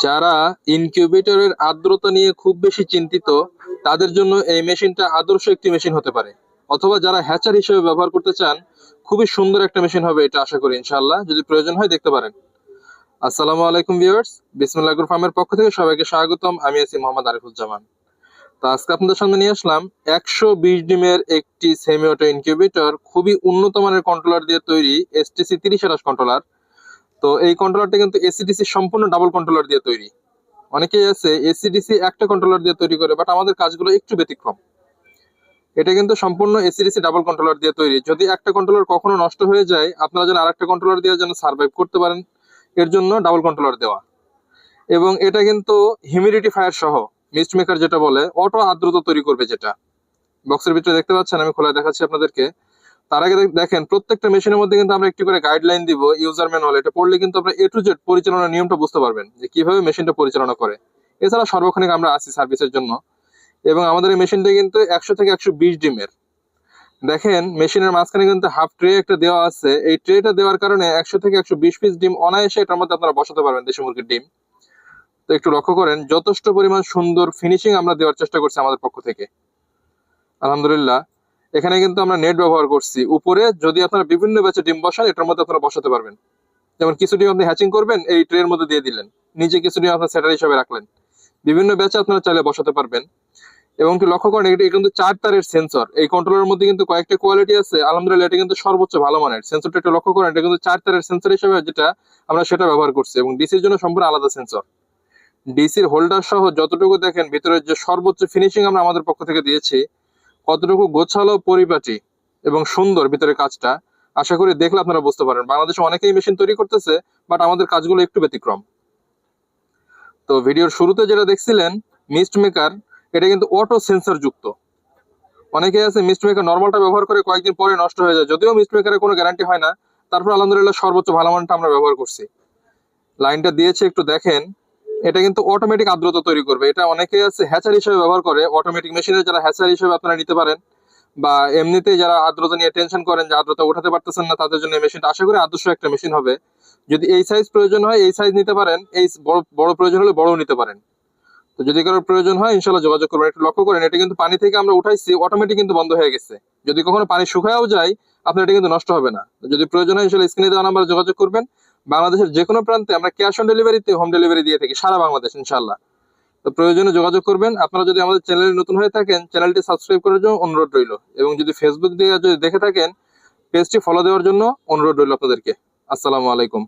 যারা ইনকিউবেটরের আর্দ্রতা নিয়ে খুব বেশি চিন্তিত, তাদের জন্য এই মেশিনটা আদর্শ একটি মেশিন হতে পারে। অথবা যারা হ্যাচার হিসেবে ব্যবহার করতে চান, খুবই সুন্দর একটা মেশিন হবে এটা আশা করি, ইনশাআল্লাহ। যদি প্রয়োজন হয় দেখতে পারেন। আসসালামু আলাইকুম ভিউয়ার্স বিসমুল্লাহ গ্রুপ ফার্মের পক্ষ থেকে সবাইকে স্বাগতম। আমি আছি মোহাম্মদ আরিফুজ্জামান। তো আজকে আপনাদের সামনে নিয়ে আসলাম একশো বিশ ডিমের একটি সেমি অটো ইনকিউবেটর খুবই উন্নত মানের কন্ট্রোলার দিয়ে তৈরি এসটিসি তিরিশ কন্ট্রোলার তো এই কন্ট্রোলারটা কিন্তু এসিডিসি সম্পূর্ণ ডাবল কন্ট্রোলার দিয়ে তৈরি। অনেকেই আছে এসিডিসি একটা কন্ট্রোলার দিয়ে তৈরি করে বাট আমাদের কাজগুলো একটু ব্যতিক্রম। এটা কিন্তু সম্পূর্ণ এসিডিসি ডাবল কন্ট্রোলার দিয়ে তৈরি। যদি একটা কন্ট্রোলার কখনো নষ্ট হয়ে যায়, আপনারা যেন আরেকটা কন্ট্রোলার দিয়ে যেন সার্ভাইভ করতে পারেন, এর জন্য ডাবল কন্ট্রোলার দেওয়া। এবং এটা কিন্তু হিউমিডিটি ফায়ার সহ মিস্ট মেকার যেটা বলে অটো আর্দ্রতা তৈরি করবে যেটা। বক্সের ভিতরে দেখতে পাচ্ছেন, আমি খোলা দেখাচ্ছি আপনাদেরকে। তার আগে দেখেন, প্রত্যেকটা মেশিনের মধ্যে কিন্তু আমরা একটি করে গাইডলাইন দিব ইউজার ম্যানুয়াল এটা পড়লে কিন্তু আপনারা এ টু জেড পরিচালনার নিয়মটা বুঝতে পারবেন যে কীভাবে মেশিনটা পরিচালনা করে। এছাড়া সর্বক্ষণিক আমরা আছি সার্ভিসের জন্য। এবং আমাদের এই মেশিনটা কিন্তু একশো থেকে একশো বিশ ডিমের। দেখেন মেশিনের মাঝখানে কিন্তু হাফ ট্রে একটা দেওয়া আছে। এই ট্রেটা দেওয়ার কারণে একশো থেকে একশো বিশ পিস ডিম অনায়াসে এটার মধ্যে আপনারা বসাতে পারবেন দেশি মুরগির ডিম। তো একটু লক্ষ্য করেন, যথেষ্ট পরিমাণ সুন্দর ফিনিশিং আমরা দেওয়ার চেষ্টা করছি আমাদের পক্ষ থেকে। আলহামদুলিল্লাহ। এখানে কিন্তু আমরা নেট ব্যবহার করছি। উপরে যদি আপনারা বিভিন্ন ব্যাচে ডিম বসান, এটার মধ্যে আপনারা বসাতে পারবেন। যেমন কিছু ডিম আপনি হ্যাচিং করবেন, এই ট্রের মধ্যে দিয়ে দিলেন। নিচে কিছু ডিম আপনার সেটার হিসাবে রাখলেন। বিভিন্ন ব্যাচে আপনারা চাইলে বসাতে পারবেন। এবং কি লক্ষ্য করেন, এটা কিন্তু চার তারের সেন্সর এই কন্ট্রোলের মধ্যে কিন্তু কয়েকটা কোয়ালিটি আছে। আলহামদুলিল্লাহ, এটা কিন্তু সর্বোচ্চ ভালো মানের। সেন্সরটা একটু লক্ষ্য করেন, এটা কিন্তু চার তারের সেন্সর হিসেবে যেটা আমরা সেটা ব্যবহার করছি। এবং ডিসির জন্য সম্পূর্ণ আলাদা সেন্সর ডিসির হোল্ডার সহ যতটুকু দেখেন ভিতরে যে সর্বোচ্চ ফিনিশিং আমরা আমাদের পক্ষ থেকে দিয়েছি কতটুকু গোছালো পরিপাটি এবং সুন্দর ভিতরে কাজটা, আশা করি দেখলে আপনারা বুঝতে পারেন। বাংলাদেশে অনেকেই মেশিন তৈরি করতেছে, বাট আমাদের কাজগুলো একটু ব্যতিক্রম। তো ভিডিওর শুরুতে যেটা দেখছিলেন, মিস্ট মেকার, এটা কিন্তু অটো সেন্সর যুক্ত। অনেকে আছে মিস্ট মেকার নর্মালটা ব্যবহার করে কয়েকদিন পরে নষ্ট হয়ে যায়। যদিও মিস্ট মেকারের কোনো গ্যারান্টি হয় না, তারপর আলহামদুলিল্লাহ সর্বোচ্চ ভালো মানটা আমরা ব্যবহার করছি। লাইনটা দিয়েছে, একটু দেখেন। এটা কিন্তু অটোমেটিক আর্দ্রতা তৈরি করবে। এটা অনেকে আছে হ্যাচার হিসেবে ব্যবহার করে। অটোমেটিক মেশিনে যারা হ্যাচার হিসেবে আপনারা নিতে পারেন বা এমনিতেই যারা আর্দ্রতা নিয়ে টেনশন করেন যে আর্দ্রতা উঠাতে পারতেছেন না, তাদের জন্য মেশিনটা আশা করি আদর্শ একটা মেশিন হবে। যদি এই সাইজ প্রয়োজন হয়, এই সাইজ নিতে পারেন, এই বড় বড় প্রয়োজন হলে বড়ও নিতে পারেন। তো যদি কারোর প্রয়োজন হয় ইনশাল্লাহ যোগাযোগ করবেন। একটু লক্ষ্য করেন, এটা কিন্তু পানি থেকে আমরা উঠাইছি অটোমেটিক কিন্তু বন্ধ হয়ে গেছে। যদি কখনো পানি শুকায়ও যায়, আপনার এটা কিন্তু নষ্ট হবে না। যদি প্রয়োজন হয় ইনশাল্লাহ স্ক্রিনে দেওয়া নাম্বার যোগাযোগ করবেন। বাংলাদেশের যে কোনো প্রান্তে আমরা ক্যাশ অন ডেলিভারিতে হোম ডেলিভারি দিয়ে থাকি, সারা বাংলাদেশ ইনশাল্লাহ তো প্রয়োজনে যোগাযোগ করবেন। আপনারা যদি আমাদের চ্যানেলে নতুন হয়ে থাকেন চ্যানেলটি সাবস্ক্রাইব করার জন্য অনুরোধ রইল। এবং যদি ফেসবুক দিয়ে যদি দেখে থাকেন পেজটি ফলো দেওয়ার জন্য অনুরোধ রইল আপনাদেরকে। আসসালামু আলাইকুম।